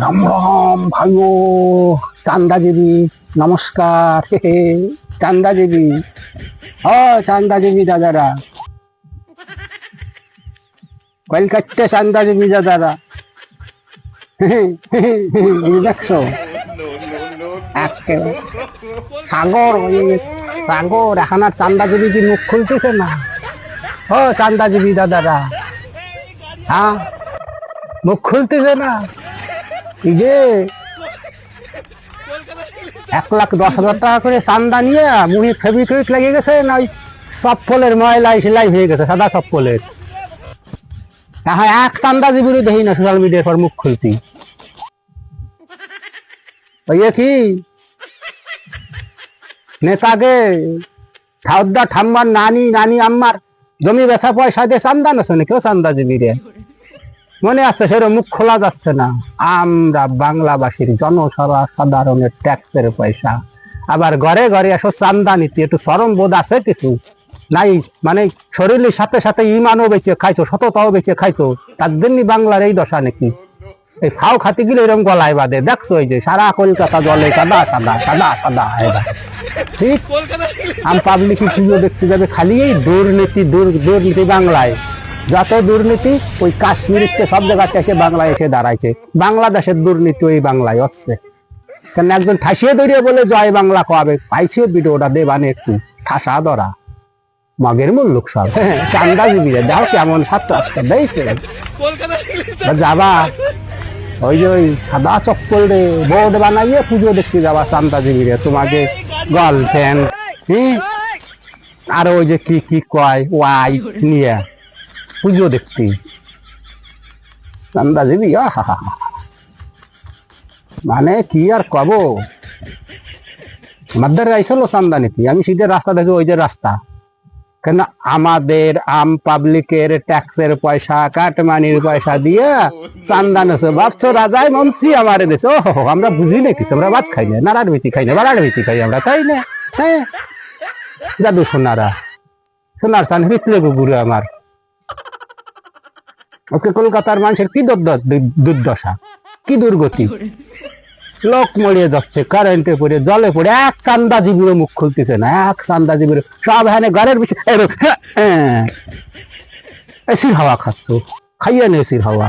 রাম রাম ভাইও চান্দাদেবী নমস্কার। হে হে। চান্দাদেবী। ও দাদারা। কলকাতা চান্দাদেবী দাদারা। হে, হে হে, এই দেখছ? সাগর হয়ে গেছে। সাগর এখন আর চান্দাদেবী কি মুখ খুলতেছে না? ও চান্দাদেবী দাদারা। হ্যাঁ? মুখ খুলতেছে না? এই যে? এক লাখ দশ হাজার টাকা করে চান্দা নিয়ে মুড়ি ফেবিকুইক লেগে গেছে না ওই চপ্পলের ময়লা সেলাই হয়ে গেছে, সাদা চপ্পলের এখন এক চান্দা জীবনে দেখি না সোশ্যাল মিডিয়ার পর মুখ খুলতি। ওই কি? নেতাকে ঠাউদ্দা ঠাম্মার নানি নানি আম্মার জমি বেচা পয়সা দিয়ে চান্দা না কেউ চান্দা দিবি রে মনে আছে সেরকম মুখ খোলা যাচ্ছে না। আমরা বাংলাবাসীর জনসাধারণের ট্যাক্সের পয়সা। আবার ঘরে ঘরে এসো চান্দা নিতে, একটু চরম বোধ আছে কিছু? নাই মানে শরীরের সাথে সাথে ইমানও বেঁচে খাইছো, সততাও বেঁচে খাইছো। তার জন্যই বাংলার এই দশা নাকি? এই ফাও খাতে গেলে এরকম গলায় বাদে দেখছ এই যে সারা কলকাতা জলে সাদা সাদা সাদা সাদা এবার ঠিক আম পাবলিক পুজো দেখতে যাবে খালি এই দুর্নীতি দুর- দুর্নীতি বাংলায়। যত দুর্নীতি ওই কাশ্মীরকে সব জায়গাতে এসে বাংলায় এসে দাঁড়াইছে। বাংলাদেশের দুর্নীতি ওই বাংলায় হচ্ছে। কেন একজন ঠাসিয়ে দৌড়িয়ে বলে জয় বাংলা কবে? পাইছে ভিডিওটা দেবানে একটু। ঠাসা ধরা। মগের মূল লোক সব হ্যাঁ, চান্দা দিবিরে দাও কেমন ছাত্র তা যাবা। ওই যে ওই সাদা চপ্পল রে, বোর্ড বানাইয়ে পুজো দেখতে যাবা চান্দা দিবিরে তোমাকে গার্লফ্রেন্ড হ্যাঁ আর ওই যে কি কি কয় ওয়াই নিয়ে পুজো দেখতে। চান্দা দিবি আহা হা হা। মানে কি আর কব? আমাদের আইসলো চান্দা নিতি আমি সিধে রাস্তা দেখি ওই যে রাস্তা। কেন আমাদের আম পাবলিকের ট্যাক্সের পয়সা, কাটমানির পয়সা দিয়ে চান্দান নেছে ভাবছ, রাজাই মন্ত্রী আমারে দেশে ও আমরা বুঝি না কিছু, আমরা ভাত খাই না নাড়ার ভিতি খাই না বাড়ার ভিতি খাই আমরা, তাই না? হ্যাঁ? জাদু সোনারা, সোনার চান বিতলে গুগুরে আমার। ওকে কলকাতার মানুষের কি দুর্দ- দুর্দশা, কি দুর্গতি? লোক মরিয়ে যাচ্ছে কারেন্টে পড়ে, জলে পড়ে, এক চান্দা জীবনে মুখ খুলতেছে না, এক চান্দা জীবুরে সব হ্যাঁ ঘরের পিছনে এসির হাওয়া খাচ্ছ, খাইয়ে নে এসির হাওয়া।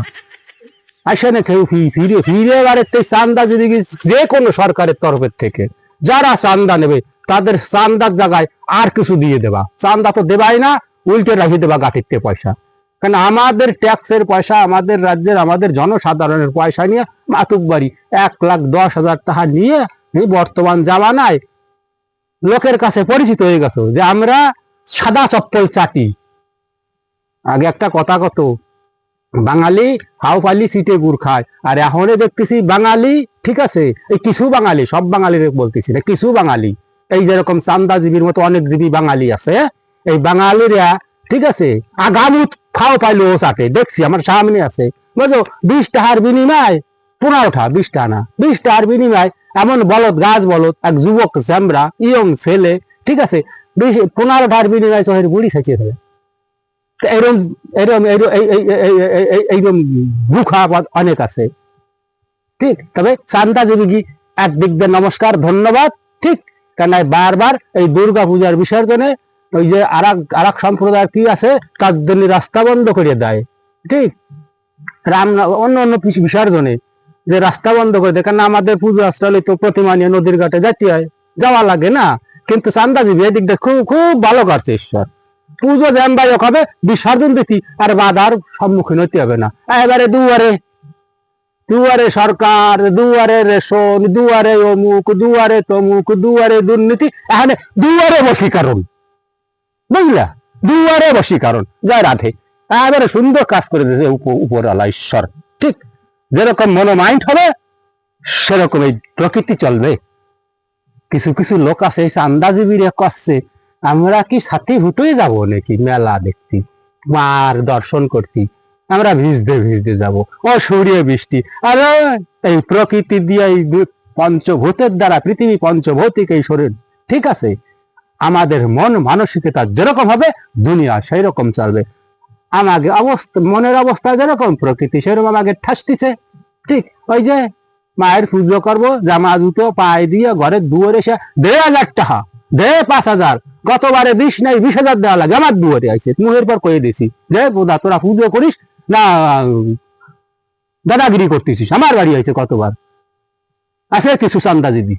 আসে না কেউ ফিরে ফিরে বাড়িতে চান্দা যদি যে কোনো সরকারের তরফের থেকে, যারা চান্দা নেবে, তাদের চান্দার জায়গায় আর কিছু দিয়ে দেবা। চান্দা তো দেবাই না, উল্টে রাখি দেবা গাঠিতে পয়সা। কারণ আমাদের ট্যাক্সের পয়সা আমাদের রাজ্যের, আমাদের জনসাধারণের পয়সা নিয়ে মাতুক বাড়ি। এক লাখ দশ হাজার টাকা নিয়ে বর্তমান জামানায় লোকের কাছে পরিচিত হয়ে গেছে যে আমরা সাদা চপ্পল চাটি। আগে একটা কথা কত, বাঙালি হাও পালি সিটে গুড় খায়। আর এখন দেখতেছি বাঙালি, ঠিক আছে, এই কিছু বাঙালি, সব বাঙালির বলতেছি না, কিছু বাঙালি। এই যেরকম চান্দাজীবীর মতো অনেক জীবী বাঙালি আছে, এই বাঙালিরা, ঠিক আছে, আগামুত খাও পাইলো ও চাটে দেখছি আমার সামনে আছে। বুঝো বিশ টাকার বিনিময় পনেরোটা বিশ টাকা না। বিশ টাকার বিনিময়, এমন বলদ, গাছ বলদ, এক যুবক জ্যামরা ইয়ং ছেলে, ঠিক আছে পনেরো টাকার বিনিময় চোখের বুড়ি সাঁচিয়ে ফেলে এরম এরম এরম- এই- এই- এই- এই- এই- এই- এইরম গুখা অনেক আছে। ঠিক, তবে চান্দা জীবী একদিক দিয়ে নমস্কার ধন্যবাদ। ঠিক কেন বারবার এই দুর্গা পূজার বিসর্জনে ওই যে আর আর সম্প্রদায় কি আছে? জন্য রাস্তা বন্ধ করে দেয়। ঠিক? রাম, অন্য অন্য বিসর্জনে যে রাস্তা বন্ধ করে দেয়। কারণ আমাদের পুজো আসলে তো প্রতিমা নিয়ে নদীর ঘাটে যেতে হয়। যাওয়া লাগে না। কিন্তু চান্দাজীবী এদিকটা খুব খুব ভালো করছে ঈশ্বর। পুজো জ্যাম বায়ক হবে বিসর্জন দিতি, আর বাধার সম্মুখীন হতে হবে না। এবারে দুয়ারে দুয়ারে সরকার, দুয়ারে রেশন, দুয়ারে অমুক, দুয়ারে তমুক, দুয়ারে দুর্নীতি। এখানে দুয়ারে বশীকরণ বুঝলা? দুয়ারে বশীকরণ জয় রাধে। এবারে সুন্দর কাজ করে দিয়েছে উপ- উপরওয়ালা ঈশ্বর। ঠিক যেরকম মনোমাইন্ড হবে সেরকম এই প্রকৃতি চলবে। কিছু কিছু লোক আছে এই আন্দাজিবিরে করছে, আমরা কি সাথে হুটুয়ে যাব নাকি? মেলা দেখতে, মার দর্শন করতে। আমরা ভিজতে ভিজতে যাব। ও সূর্য বৃষ্টি। আরে, এই প্রকৃতি দিয়ে এই পঞ্চভূতের দ্বারা, পৃথিবী পঞ্চভৌতিক, এই শরীর। ঠিক আছে? আমাদের মন মানসিকতা যেরকম হবে, দুনিয়া সেই রকম চলবে। আমাকে অবস্থা, মনের অবস্থা যেরকম, প্রকৃতি সেরকম আমাকে ঠাসতিছে ঠিক ওই যে মায়ের পুজো করব, জামা দুটো পায়ে দিয়ে ঘরের দুয়ারে এসে দেড় হাজার টাকা, দে পাঁচ হাজার, গতবারে বিশ নাই, বিশ হাজার দেওয়া লাগে, আমার দুয়ারে আছে মুহের পর কয়ে দিছি। দে বোধা তোরা পুজো করিস, না দাদাগিরি করতেছিস, আমার বাড়ি হয়েছে কতবার। আসে কিছু চান্দা দিদি